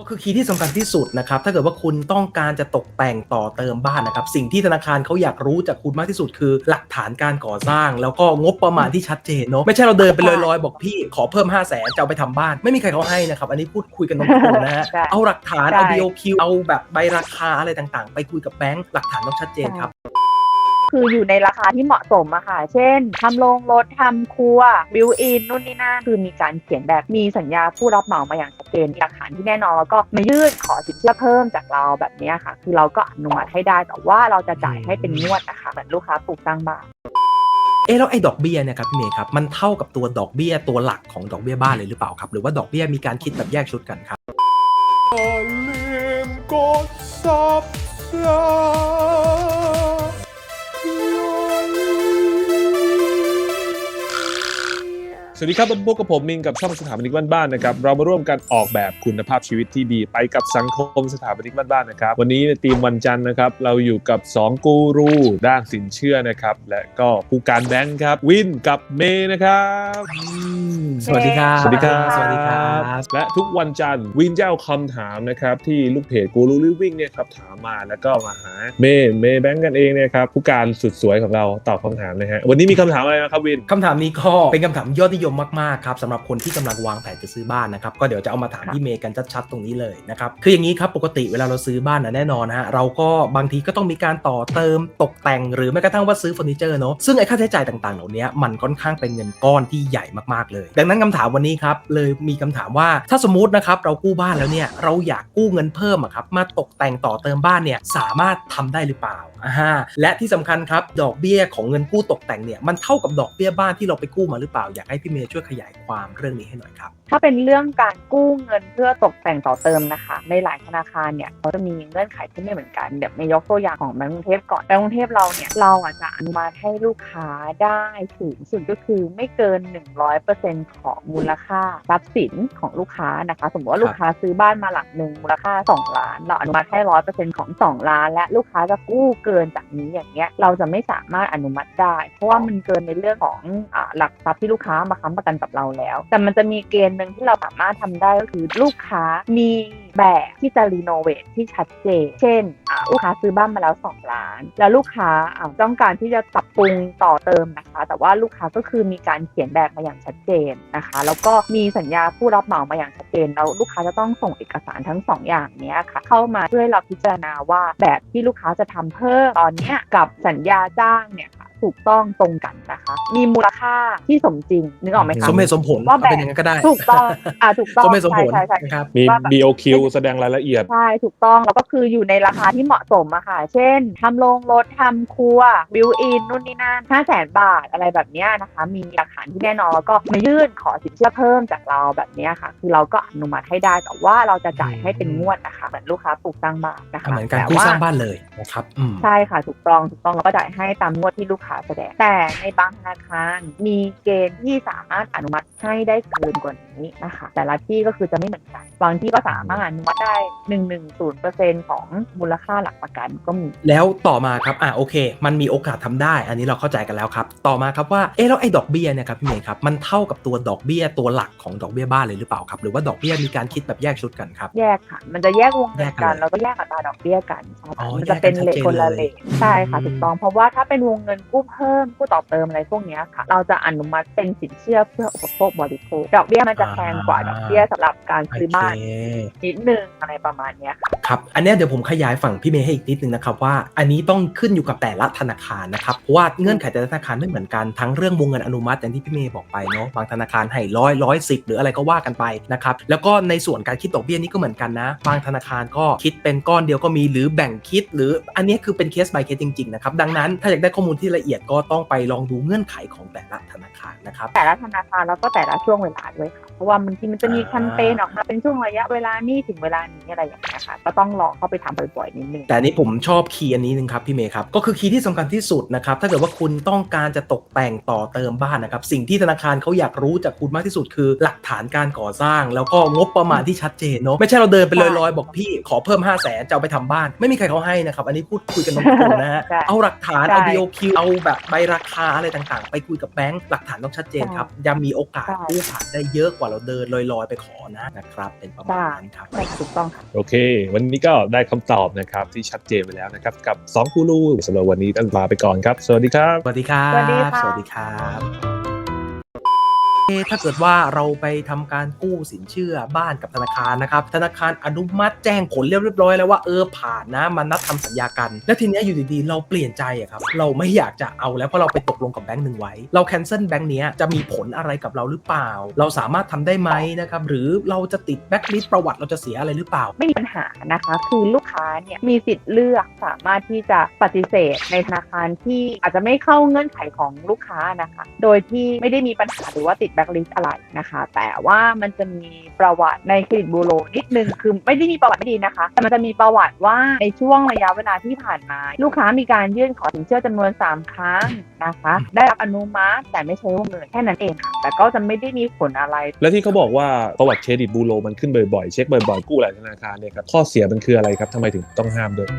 ก็คือคีย์ที่สำคัญที่สุดนะครับ ถ้าเกิดว่าคุณต้องการจะตกแต่งต่อเติมบ้านนะครับ สิ่งที่ธนาคารเขาอยากรู้จากคุณมากที่สุดคือ หลักฐานการก่อสร้าง แล้วก็งบประมาณที่ชัดเจนเนาะไม่ใช่เราเดินไปลอยๆบอกพี่ขอเพิ่ม 5 0 0แสนจะเอาไปทำบ้าน ไม่มีใครเขาให้นะครับ อันนี้พูดคุยกันตรงๆนะฮะใช่เอาหลักฐานใช่เอา BOQ เอาแบบใบราคาอะไรต่างๆ ไปคุยกับแบงก์หลักฐานต้องชัดเจนครับ คืออยู่ในราคาที่เหมาะสมอะค่ะ เช่นทำโรงรถทำครัวบิวอินนู่นนี่นั่นคือมีการเขียนแบบมีสัญญาผู้รับเหมามาอย่างชัดเจนมีหลักฐานที่แน่นอนแล้วก็มายื่นขอสินเชื่อเพิ่มจากเราแบบนี้ค่ะ คือเราก็อนุมัติให้ได้แต่ว่าเราจะจ่ายให้เป็นงวดนะคะเหมือนลูกค้าปลูกสร้างบ้านเอ๊แล้วไอ้ดอกเบี้ยเนี่ยครับพี่เมย์ครับมันเท่ากับตัวดอกเบี้ยตัวหลักของดอกเบี้ยบ้านเลยหรือเปล่าครับ หรือว่าดอกเบี้ยมีการคิดแบบแยกชุดกันครับ สวัสดีครับพบกับผมมินกับช่องสถาปนิกบ้านๆนะครับเรามาร่วมกันออกแบบคุณภาพชีวิตที่ดีไปกับสังคมสถาปนิกบ้านๆนะครับวันนี้ในทีมวันจันทร์นะครับเราอยู่กับ 2 กูรูด้านสินเชื่อนะครับและก็ผู้การแบงค์ครับวินกับเมย์นะครับสวัสดีครับสวัสดีครับสวัสดีครับและทุกวันจันทร์วินจะเอาคำถามนะครับที่ลูกเพจกูรูลิวิ่งเนี่ยครับถามมาแล้วก็มาหาเมย์เมย์แบงค์กันเองเนะครับผู้การสุดสวยของเราตอบคำถามนะฮะวันนี้มีคำถามอะไรนะครับวินคำถามนี้ก็เป็นคำถามยอดนิยมมากๆครับสำหรับคนที่กำลังวางแผนจะซื้อบ้านนะครับก็เดี๋ยวจะเอามาถามค่ะพี่เมย์กันชัดๆตรงนี้เลยนะครับคืออย่างนี้ครับปกติเวลาเราซื้อบ้านนะแน่นอนนะฮะเราก็บางทีก็ต้องมีการต่อเติมตกแต่ง หรือแม้กระทั่งว่าซื้อเฟอร์นิเจอร์เนาะซึ่งไอ้ค่าใช้จ่ายต่างๆ เหล่านี้มันค่อนข้างเป็นเงินก้อนที่ใหญ่มากๆเลย ดังนั้นคำถามวันนี้ครับเลยมีคำถามว่าถ้าสมมตินะครับเรากู้บ้านแล้วเนี่ยเราอยากกู้เงินเพิ่มอะครับมาตกแต่งต่อเติมบ้านเนี่ยสามารถทำได้หรือเปล่าอ่าฮะและที่สำคัญครับดอกเบี้ยของเงินกู้ตกแต่งเนี่ยมันเท่ากับดอกเบี้ยบ้านที่เราไปกู้มาหรือเปล่าอยากให้พี่เมย์ช่วยขยายความเรื่องนี้ให้หน่อยครับ ถ้าเป็นเรื่องการกู้เงินเพื่อตกแต่งต่อเติมนะคะ ในหลายธนาคารเนี่ยเขาจะมีเงื่อนไขที่ไม่เหมือนกันเดี๋ยวไม่ยกตัวอย่างของแบงก์กรุงเทพก่อนแบงก์กรุงเทพเราเนี่ยเราอาจจะอนุมัติให้ลูกค้าได้สูงสุดก็คือไม่เกิน 100%ของมูลค่าทรัพย์สินของลูกค้านะคะ สมมติว่าลูกค้าซื้อบ้านมาหลังหนึ่งมูลค่า 2 ล้าน เราอนุมัติให้100%ของ 2 ล้าน และลูกค้าจะกู้เกินจากนี้อย่างเงี้ยเราจะไม่สามารถอนุมัติได้ เพราะว่ามันเกินในเรื่องของอ่าหลักทรัพย์ที่ลูกค้ามาค้ำประกันกับเราแล้ว แต่มันจะมีเกณฑ์หนึ่งที่เราสามารถทำได้ก็คือลูกค้ามีแบบที่จะรีโนเวทที่ชัดเจน เช่นอ่าลูกค้าซื้อบ้านมาแล้ว 2 ล้าน แล้วลูกค้าอ่าต้องการที่จะปรับปรุงต่อเติมนะคะ แต่ว่าลูกค้าก็คือมีการเขียนแบบมาอย่างชัดเจนนะคะ แล้วก็มีสัญญาผู้รับเหมามาอย่างชัดเจน แล้วลูกค้าจะต้องส่งเอกสารทั้งสองอย่างนี้ค่ะ เข้ามาเพื่อเราพิจารณาว่าแบบที่ลูกค้าจะทำเพิ่มตอนนี้กับสัญญาจ้างเนี่ยค่ะ ถูกต้องตรงกันนะคะ มีมูลค่าที่สมจริงนึกออกไหมคะสมเหตุสมผลว่าแบบเป็นอย่างนั้นก็ได้ ถูกต้องอ่าถูกต้องสมเหตุสมผลใช่ใช่ใช่นะครับมีว่าแบบ BOQ แสดงรายละเอียดใช่ถูกต้องแล้วก็คืออยู่ในราคาที่เหมาะสมอะค่ะ เช่นทำโรงรถทำครัวบิวอินนู่นนี่นั่นห้าแสนบาทอะไรแบบเนี้ยนะคะ มีหลักฐานที่แน่นอนแล้วก็มายื่นขอสินเชื่อเพิ่มจากเราแบบเนี้ยค่ะ คือเราก็อนุมัติให้ได้แต่ว่าเราจะจ่ายให้เป็นงวดนะคะเหมือนลูกค้าปลูกสร้างบ้านนะคะเหมือนการแต่กู้ว่สร้างบ้านเลยนะครับอืมใช่ค่ะถูกต้องถูกต้องแล้วก็จ่ายให้ตามงวดที่ลูกค้าแสดง แต่ในบางธนาคารมีเกณฑ์ที่สามารถอนุมัติให้ได้เกินกว่านี้นะคะ แต่ละที่ก็คือจะไม่เหมือนกันบางที่ก็สามารถอนุมัติได้หนึ่งหนึ่งศูนย์เปอร์เซ็นของมูลค่าหลักประกันก็มี แล้วต่อมาครับอะโอเค มันมีโอกาสทำได้ อันนี้เราเข้าใจกันแล้วครับ ต่อมาครับว่าเอ๊ะแล้วไอ้ดอกเบี้ยเนี่ยครับพี่เมย์ครับมันเท่ากับตัวดอกเบี้ยตัวหลักของดอกเบี้ยบ้านเลยหรือเปล่าครับ หรือว่าดอกเบี้ยมีการคิดแบบแยกชุดกันครับ แยกค่ะ มันจะแยกวงเงินแยกกักันนเลยแล้วก็แยกอัตราดอกเบี้ยกันใช่อ๋อค่ะมันจะเป็นแยกกันเลชัดเจนทคนละเลยเลทใช่ค่ะอืมถูกต้องเพราะว่าถ้าเป็นวงเงินกู้เพิ่มกู้ต่อเติมอะไรพวกเนี้ยค่ะ เราจะอนุมัติเป็นสินเชื่อเพื่ออุปโภคบริโภคดอกเบี้ยมันจะแพงกว่าดอกเบี้ยสำหรับการซื้อบ้านโอเคนิดนึงอะไรประมาณเนี้ยค่ะครับ อันเนี้ยเดี๋ยวผมขยายฝั่งพี่เมย์ให้อีกนิดนึงนะครับว่า อันนี้ต้องขึ้นอยู่กับแต่ละธนาคารนะครับ เพราะว่าเงื่อนไขแต่ละธนาคารไม่เหมือนกันทั้งเรื่องวงเงินอนุมัติอย่างที่พี่เมย์บอกไปเนาะบางธนาคารให้ร้อยร้อยสิบหรืออะไรก็ว่ากันไปนะครับแล้วก็ในส่วนการคิดดอกเบี้ยนี่ก็เหมือนกันนะบางธนาคารก็คิดเป็นก้อนเดียวก็มีหรือแบ่งคิด หรืออันเนี้ยคือเป็นเคส by เคสจริงๆนะครับดังนั้นถ้าอยากได้ข้อมูลที่ละเอียดก็ต้องไปลองดูเงื่อนไขของแต่ละธนาคารนะครับ แต่ละธนาคารแล้วก็แต่ละช่วงเวลาด้วยค่ะ เพราะว่าบางทีมันจะมีแคมเปญออกมาเป็นช่วงระยะเวลานี้ถึงเวลา นี้อะไรอย่างเงี้ยค่ะ ก็ต้องลองเข้าไปทำบ่อยๆนิดนึงแต่อันนี้ผมชอบคีย์อันนี้นึงครับพี่เมย์ครับ ก็คือคีย์ที่สำคัญที่สุดนะครับถ้าเกิดว่าคุณต้องการจะตกแต่งต่อเติมบ้านนะครับสิ่งที่ธนาคารเขาอยากรู้จากคุณมากที่สุดคือหลักฐานการก่อสร้าง แล้วก็งบประมาณที่ชัดเจนเนาะไม่ใช่เราเดินไปลอยๆบอกพี่ขอเพิ่ม 5 0 0แสนจะเอาไปทำบ้าน ไม่มีใครรเขาให้นะครับอันนี้พูดคุยกันตรงๆนะฮะใช่เอาหลักฐานใช่เอา BOQ เอาแบบใบราคาอะไรต่างๆ ไปคุยกับแบงก์หลักฐานต้องชัดเจนครับยังมีโอกาสใช่กู้ผ่านได้เยอะกว่าเราเดินลอยๆไปขอนะนะครับเป็นประมาณนั้นครับใช่ถูกต้องค่ะโอเค วันนี้ก็ได้คำตอบนะครับที่ชัดเจนไปแล้วนะครับ กับ2กูรูสำหรับวันนี้ต้องลาไปก่อนครับ สวัสดีครับ สวัสดีครับ สวัสดีค่ะสวัสดีครับเอ๊ะ ถ้าเกิดว่าเราไปทำการกู้สินเชื่อบ้านกับธนาคารนะครับ ธนาคารอนุมัติแจ้งผลเรียบร้อยแล้วว่าเออผ่านนะมันนัดทำสัญญากัน แล้วทีนี้อยู่ดีๆ เราเปลี่ยนใจอะครับ เราไม่อยากจะเอาแล้วเพราะเราไปตกลงกับแบงค์หนึ่งไว้ เราแคนเซิลแบงค์นี้จะมีผลอะไรกับเราหรือเปล่า เราสามารถทำได้ไหมนะครับ หรือเราจะติดแบ็คลิสต์ประวัติเราจะเสียอะไรหรือเปล่า ไม่มีปัญหานะคะ คือลูกค้าเนี่ยมีสิทธิ์เลือกสามารถที่จะปฏิเสธในธนาคารที่อาจจะไม่เข้าเงื่อนไขของลูกค้านะคะ โดยที่ไม่ได้มีปัญหาหรือว่าติดแบ็คลิสอะไรนะคะ แต่ว่ามันจะมีประวัติในเครดิตบูโรนิดนึง คือไม่ได้มีประวัติไม่ดีนะคะ แต่มันจะมีประวัติว่าในช่วงระยะเวลาที่ผ่านมา ลูกค้ามีการยื่นขอสินเชื่อจำนวน 3 ครั้งนะคะ ได้รับอนุมัติแต่ไม่ใช้วงเงินแค่นั้นเองค่ะแต่ก็จะไม่ได้มีผลอะไร และที่เขาบอกว่าประวัติเครดิตบูโรมันขึ้นบ่อยๆ เช็คบ่อยๆ กู้หลายธนาคารเนี่ยครับข้อเสียมันคืออะไรครับทำไมถึงต้องห้ามด้วย